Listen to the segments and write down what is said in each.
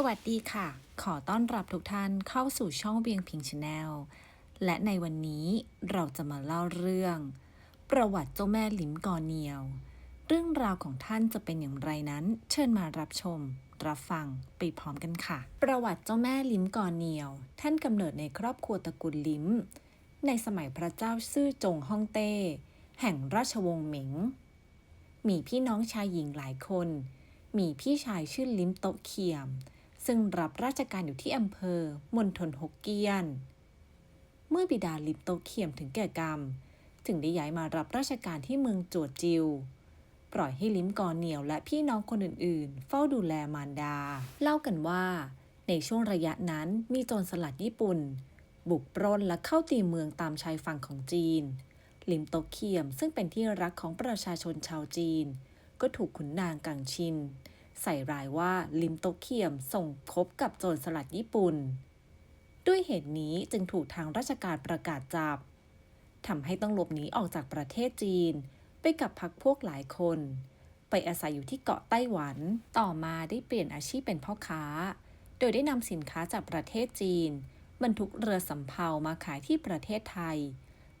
สวัสดีค่ะ ขอต้อนรับทุกท่านเข้าสู่ช่องเบียงพิงชาแนล และในวันนี้เราจะมาเล่าเรื่อง ประวัติเจ้าแม่ลิ้มกอเนียว เรื่องราวของท่านจะเป็นอย่างไรนั้น เชิญมารับชม รับฟังไปพร้อมกันค่ะ ประวัติเจ้าแม่ลิ้มกอเนียว ท่านกำเนิดในครอบครัวตระกูลลิ้ม ในสมัยพระเจ้าซื่อจงฮ่องเต้ แห่งราชวงศ์เหมิง มีพี่น้องชายหญิงหลายคน มีพี่ชายชื่อลิ้มโตเขียม ซึ่งรับราชการอยู่ที่อำเภอมณฑลฮกเกี้ยน เมื่อบิดาลิมโตเขียมถึงแก่กรรม ถึงได้ย้ายมารับราชการที่เมืองจวดจิว ปล่อยให้ลิมกอเหนียวและพี่น้องคนอื่นๆ เฝ้าดูแลมารดา เล่ากันว่า ในช่วงระยะนั้นมีโจรสลัดญี่ปุ่น บุกปล้นและเข้าตีเมืองตามชายฝั่งของจีนลิมโตเขียมซึ่งเป็นที่รักของประชาชนชาวจีน ก็ถูกขุนนางกังชิน ใส่รายว่าลิมโตเขียมส่งคบกับโจรสลัดญี่ปุ่น ด้วยเหตุนี้จึงถูกทางราชการประกาศจับทำให้ต้องหลบหนีออกจากประเทศจีน ไปกับพักพวกหลายคน ไปอาศัยอยู่ที่เกาะไต้หวัน ต่อมาได้เปลี่ยนอาชีพเป็นพ่อค้า โดยได้นำสินค้าจากประเทศจีน บรรทุกเรือสำเภามาขายที่ประเทศไทย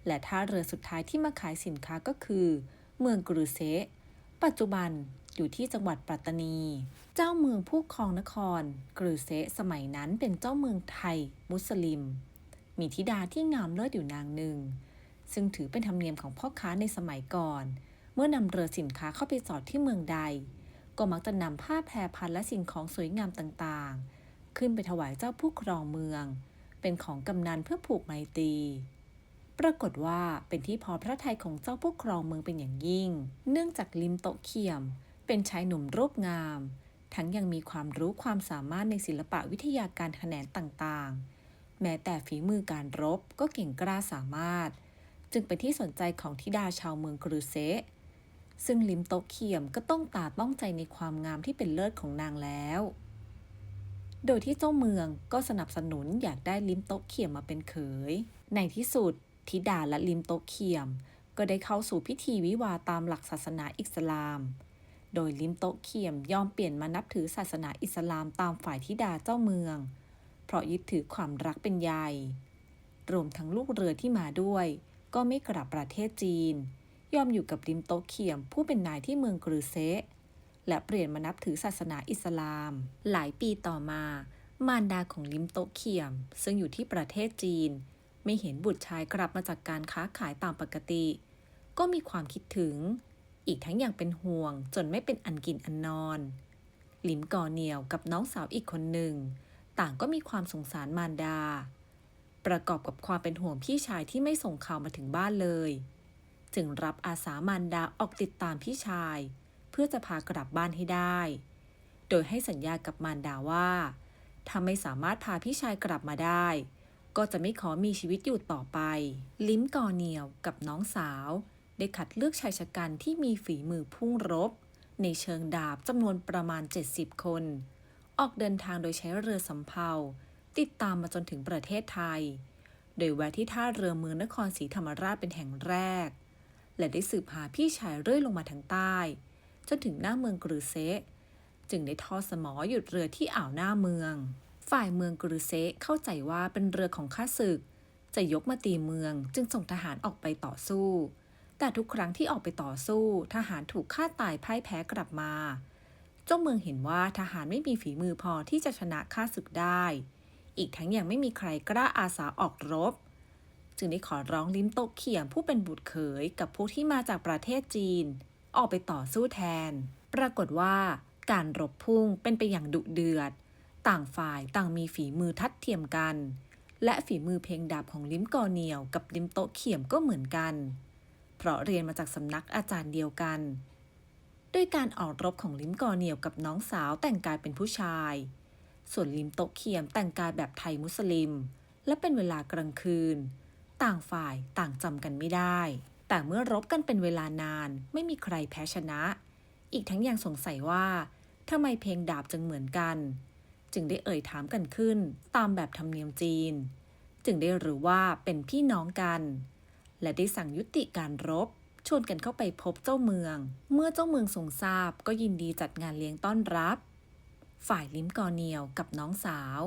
และท่าเรือสุดท้ายที่มาขายสินค้าก็คือ เมืองกรุเซปัจจุบัน อยู่ที่จังหวัดปัตตานี เจ้าเมืองผู้ครองนคร กรุเซสมัยนั้นเป็นเจ้าเมืองไทย มุสลิม มีธิดาที่งามเลิศอยู่นางหนึ่ง ซึ่งถือเป็นธรรมเนียมของพ่อค้าในสมัยก่อน เมื่อนำเรือสินค้าเข้าไปจอดที่เมืองใด ก็มักจะนำผ้าแพรพันและสิ่งของสวยงามต่างๆ ขึ้นไปถวายเจ้าผู้ครองเมือง เป็นของกำนันเพื่อผูกไมตรีปรากฏว่าเป็นที่พอพระทัยของเจ้าผู้ครองเมืองเป็นอย่างยิ่ง เนื่องจากลิมโตะเขียม เป็นชายหนุ่มรูปงาม ทั้งยังมีความรู้ความสามารถในศิลปะวิทยาการแขนงต่างๆ แม้แต่ฝีมือการรบก็เก่งกล้าสามารถ จึงเป็นที่สนใจของธิดาชาวเมืองกรุเซซึ่งลิมโตเขียมก็ต้องตาต้องใจในความงามที่เป็นเลิศของนางแล้ว โดยที่เจ้าเมืองก็สนับสนุนอยากได้ลิมโตเขียมมาเป็นเขย ในที่สุดธิดาและลิมโตเขียม ก็ได้เข้าสู่พิธีวิวาตามหลักศาสนาอิสลาม โดยลิมโตะเขียมยอมเปลี่ยนมานับถือศาสนาอิสลามตามฝ่ายธิดาเจ้าเมือง เพราะยึดถือความรักเป็นใหญ่ รวมทั้งลูกเรือที่มาด้วย ก็ไม่กลับประเทศจีน ยอมอยู่กับลิมโตะเขียมผู้เป็นนายที่เมืองกรุเซะและเปลี่ยนมานับถือศาสนาอิสลาม หลายปีต่อมา มารดาของลิมโตะเขียม ซึ่งอยู่ที่ประเทศจีน ไม่เห็นบุตรชายกลับมาจากการค้าขายตามปกติ ก็มีความคิดถึง อีกทั้งยังเป็นห่วง จนไม่เป็นอันกินอันนอนลิมก่อเหนียวกับน้องสาวอีกคนหนึ่ง ต่างก็มีความสงสารมารดา ประกอบกับความเป็นห่วงพี่ชายที่ไม่ส่งข่าวมาถึงบ้านเลย จึงรับอาสามารดาออกติดตามพี่ชาย เพื่อจะพากลับบ้านให้ได้ โดยให้สัญญากับมารดาว่าถ้าไม่สามารถพาพี่ชายกลับมาได้ ก็จะไม่ขอมีชีวิตอยู่ต่อไป ลิ้มก่อเหนียวกับน้องสาว ได้คัดเลือกชายชะกันที่มีฝีมือพุ่งรบ ในเชิงดาบจำนวนประมาณ 70 คน ออกเดินทางโดยใช้เรือสำเภา ติดตามมาจนถึงประเทศไทย โดยแวะที่ท่าเรือเมืองนครศรีธรรมราชเป็นแห่งแรก และได้สืบหาพี่ชายเรื่อยลงมาทางใต้ จนถึงหน้าเมืองกรุเซจึงได้ทอสมอหยุดเรือที่อ่าวหน้าเมือง ฝ่ายเมืองกรุเซเข้าใจว่าเป็นเรือของข้าศึก จะยกมาตีเมืองจึงส่งทหารออกไปต่อสู้ แต่ทุกครั้งที่ออกไปต่อสู้ ทหารถูกฆ่าตายพ่ายแพ้กลับมา เจ้าเมืองเห็นว่าทหารไม่มีฝีมือพอที่จะชนะข้าศึกได้ อีกทั้งยังไม่มีใครกล้าอาสาออกรบ จึงได้ขอร้องลิ้มโตเขียมผู้เป็นบุตรเขยกับพวกที่มาจากประเทศจีน ออกไปต่อสู้แทน ปรากฏว่า การรบพุ่งเป็นไปอย่างดุเดือด ต่างฝ่ายต่างมีฝีมือทัดเทียมกัน และฝีมือเพลงดาบของลิ้มกอเหนียวกับลิ้มโตเขียมก็เหมือนกัน เพราะเรียนมาจากสำนักอาจารย์เดียวกัน ด้วยการออกรบของลิมกอเหนียวกับน้องสาวแต่งกายเป็นผู้ชาย ส่วนลิมโตเขียมแต่งกายแบบไทยมุสลิม และเป็นเวลากลางคืน ต่างฝ่ายต่างจำกันไม่ได้ แต่เมื่อรบกันเป็นเวลานานไม่มีใครแพ้ชนะ อีกทั้งยังสงสัยว่าทำไมเพลงดาบจึงเหมือนกัน จึงได้เอ่ยถามกันขึ้นตามแบบธรรมเนียมจีน จึงได้รู้ว่าเป็นพี่น้องกัน และได้สั่งยุติการรบ ชวนกันเข้าไปพบเจ้าเมือง เมื่อเจ้าเมืองทรงทราบก็ยินดีจัดงานเลี้ยงต้อนรับ ฝ่ายลิมกอเนียวกับน้องสาว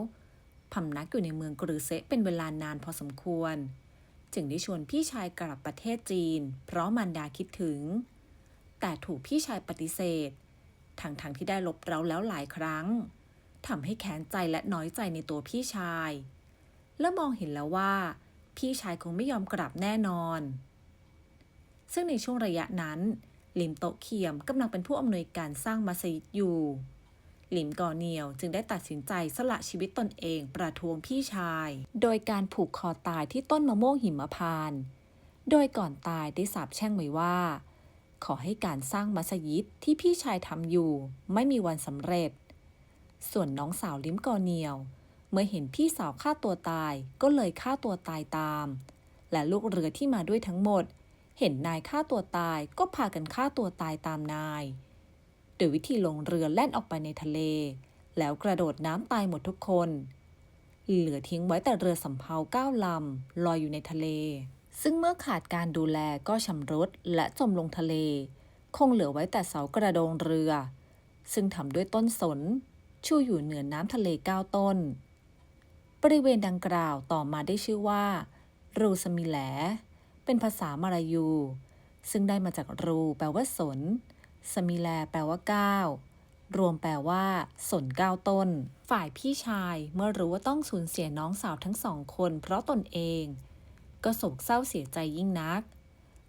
พำนักอยู่ในเมืองกรือเซเป็นเวลานานพอสมควร จึงได้ชวนพี่ชายกลับประเทศจีน เพราะมันดาคิดถึง แต่ถูกพี่ชายปฏิเสธทั้งๆทที่ได้ลบเราแล้วหลายครั้งทำให้แค้นใจและน้อยใจในตัวพี่ชาย และมองเห็นแล้วว่า พี่ชายคงไม่ยอมกลับแน่นอน ซึ่งในช่วงระยะนั้น ลิมโตเคียมกำลังเป็นผู้อำนวยการสร้างมัสยิดอยู่ ลิมกอเนียวจึงได้ตัดสินใจสละชีวิตตนเองประท้วงพี่ชาย โดยการผูกคอตายที่ต้นมะม่วงหิมพานต์โดยก่อนตายได้สาปแช่งไว้ว่า ขอให้การสร้างมัสยิดที่พี่ชายทำอยู่ ไม่มีวันสำเร็จ ส่วนน้องสาวลิมกอเนียว เมื่อเห็นพี่สาวฆ่าตัวตายก็เลยฆ่าตัวตายตาม และลูกเรือที่มาด้วยทั้งหมด เห็นนายฆ่าตัวตายก็พากันฆ่าตัวตายตามนาย โดยวิธีลงเรือแล่นออกไปในทะเล แล้วกระโดดน้ำตายหมดทุกคน เหลือทิ้งไว้แต่เรือสำเภาเก้าลำลอยอยู่ในทะเล ซึ่งเมื่อขาดการดูแลก็ชำรุดและจมลงทะเล คงเหลือไว้แต่เสากระโดงเรือ ซึ่งทำด้วยต้นสนชูอยู่เหนือน้ำทะเลเก้าต้น บริเวณดังกล่าวต่อมาได้ชื่อว่า รูสมิแหล เป็นภาษามาลายู ซึ่งได้มาจากรู แปลว่าสน สมิแล แปลว่าก้าวรวมแปลว่าสนก้าวต้น ฝ่ายพี่ชายเมื่อรู้ว่าต้องสูญเสียน้องสาวทั้งสองคนเพราะตนเอง ก็โศกเศร้าเสียใจยิ่งนัก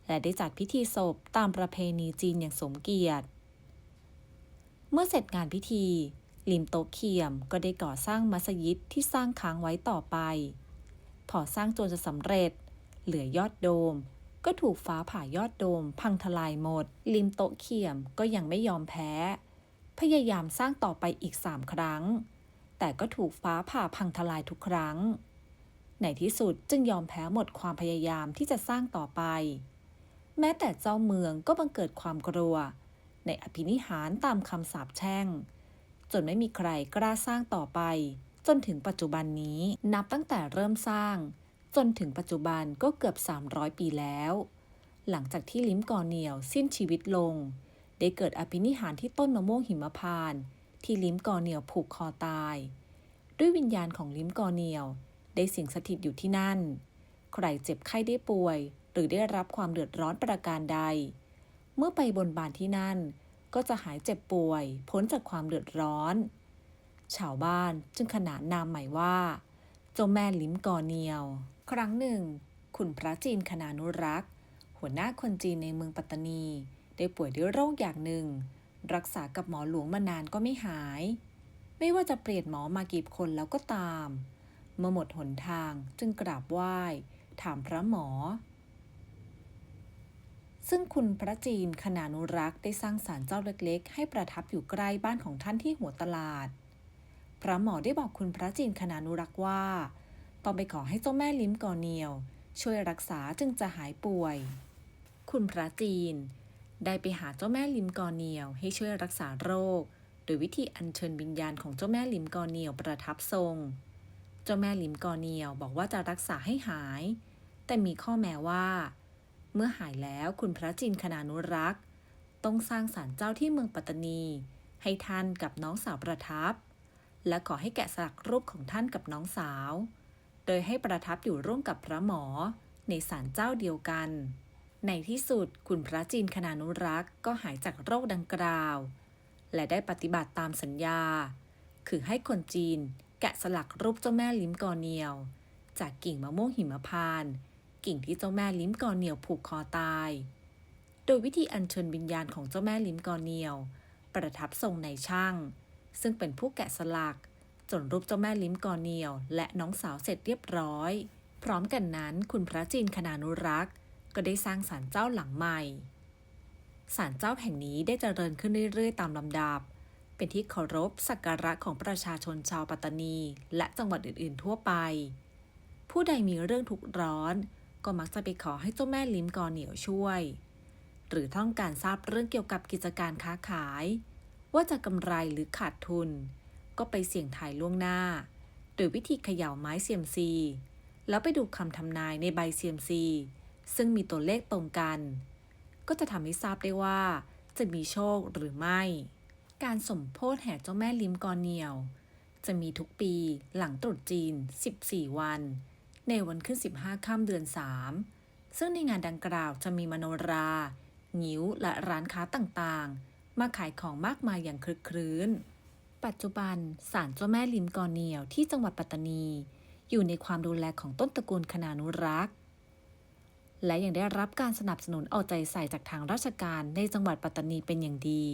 และได้จัดพิธีศพตามประเพณีจีนอย่างสมเกียรติ เมื่อเสร็จงานพิธี ลิมโตเคียมก็ได้ก่อสร้างมัสยิดที่สร้างค้างไว้ต่อไป พอสร้างจนจะสำเร็จ เหลือยอดโดม ก็ถูกฟ้าผ่ายอดโดม พังทลายหมด ลิมโตเคียมก็ยังไม่ยอมแพ้ พยายามสร้างต่อไปอีกสามครั้ง แต่ก็ถูกฟ้าผ่าพังทลายทุกครั้ง ในที่สุดจึงยอมแพ้หมดความพยายามที่จะสร้างต่อไป แม้แต่เจ้าเมืองก็บังเกิดความกลัว ในอภินิหารตามคำสาปแช่ง จนไม่มีใครกล้าสร้างต่อไป จนถึงปัจจุบันนี้นับตั้งแต่เริ่มสร้าง จนถึงปัจจุบันก็เกือบ 300 ปีแล้ว หลังจากที่ลิมกอเนียวสิ้นชีวิตลง ได้เกิดอภินิหารที่ต้นมะม่วงหิมพานต์ที่ลิมกอเนียวผูกคอตาย ด้วยวิญญาณของลิมกอเนียว ได้สิงสถิตอยู่ที่นั่น ใครเจ็บไข้ได้ป่วย หรือได้รับความเดือดร้อนประการใด เมื่อไปบนบานที่นั่น ก็จะหายเจ็บป่วยพ้นจากความเดือดร้อน ชาวบ้านจึงขนานนามใหม่ว่า เจ้าแม่ลิ้มกอเนียว ครั้งหนึ่ง ขุนพระจีนคณานุรักษ์ หัวหน้าคนจีนในเมืองปัตตานี ได้ป่วยด้วยโรคอย่างหนึ่ง รักษากับหมอหลวงมานานก็ไม่หาย ไม่ว่าจะเปลี่ยนหมอมากี่คนแล้วก็ตาม เมื่อหมดหนทางจึงกราบไหว้ ถามพระหมอ ซึ่งคุณพระจีนคณานุรักษ์ได้สร้างศาลเจ้าเล็กๆ ให้ประทับอยู่ใกล้บ้านของท่านที่หัวตลาด พระหมอได้บอกคุณพระจีนคณานุรักษ์ว่า ต้องไปขอให้เจ้าแม่ลิ้มกอเนียว ช่วยรักษาจึงจะหายป่วย คุณพระจีน ได้ไปหาเจ้าแม่ลิมกอเนียวให้ช่วยรักษาโรค โดยวิธีอัญเชิญวิญญาณของเจ้าแม่ลิมกอเนียวประทับทรง เจ้าแม่ลิมกอเนียวบอกว่าจะรักษาให้หาย แต่มีข้อแม้ว่า เมื่อหายแล้วคุณพระจินคณานุรักษ์ ต้องสร้างศาลเจ้าที่เมืองปัตตานี ให้ท่านกับน้องสาวประทับ และขอให้แกะสลักรูปของท่านกับน้องสาว โดยให้ประทับอยู่ร่วมกับพระหมอในศาลเจ้าเดียวกัน ในที่สุดคุณพระจีนคณานุรักษ์ก็หายจากโรคดังกล่าว และได้ปฏิบัติตามสัญญา คือให้คนจีนแกะสลักรูปเจ้าแม่ลิ้มกอเนียว จากกิ่งมะม่วงหิมพานต์ กิ่งที่เจ้าแม่ลิ้มกอเนียวผูกคอตาย โดยวิธีอัญเชิญวิญญาณของเจ้าแม่ลิ้มกอเนียว ประทับทรงในช่าง ซึ่งเป็นผู้แกะสลักจนรูปเจ้าแม่ลิ้มกอเนียว และน้องสาวเสร็จเรียบร้อย พร้อมกันนั้นคุณพระจีนคณานุรักษ์ ก็ได้สร้างศาลเจ้าหลังใหม่ศาลเจ้าแห่งนี้ได้เจริญขึ้นเรื่อยๆ ตามลำดับ เป็นที่เคารพสักการะของประชาชนชาวปัตตานี และจังหวัดอื่นๆ ทั่วไป ผู้ใดมีเรื่องทุกข์ร้อน ก็มักจะไปขอให้เจ้าแม่ลิ้มกอเหนียวช่วย หรือต้องการทราบเรื่องเกี่ยวกับกิจการค้าขาย ว่าจะกำไรหรือขาดทุน ก็ไปเสี่ยงทายล่วงหน้า โดยวิธีเขย่าไม้เซียมซี แล้วไปดูคำทำนายในใบเซียมซี ซึ่งมีตัวเลขตรงกัน ก็จะทำให้ทราบได้ว่า จะมีโชคหรือไม่ การสมโพธิแห่เจ้าแม่ลิมกอเหนียว จะมีทุกปีหลังตรุษจีน 14 วัน ในวันขึ้น 15ค่ำเดือน 3 ซึ่งในงานดังกล่าวจะมีมโนรางิ้วและร้านค้าต่างๆ มาขายของมากมายอย่างคลึกครื้น ปัจจุบันศาลเจ้าแม่ลิมกอเนียวที่จังหวัดปัตตานี อยู่ในความดูแลของต้นตระกูลคณานุรักษ์ และยังได้รับการสนับสนุนเอาใจใส่จากทางราชการในจังหวัดปัตตานีเป็นอย่างดี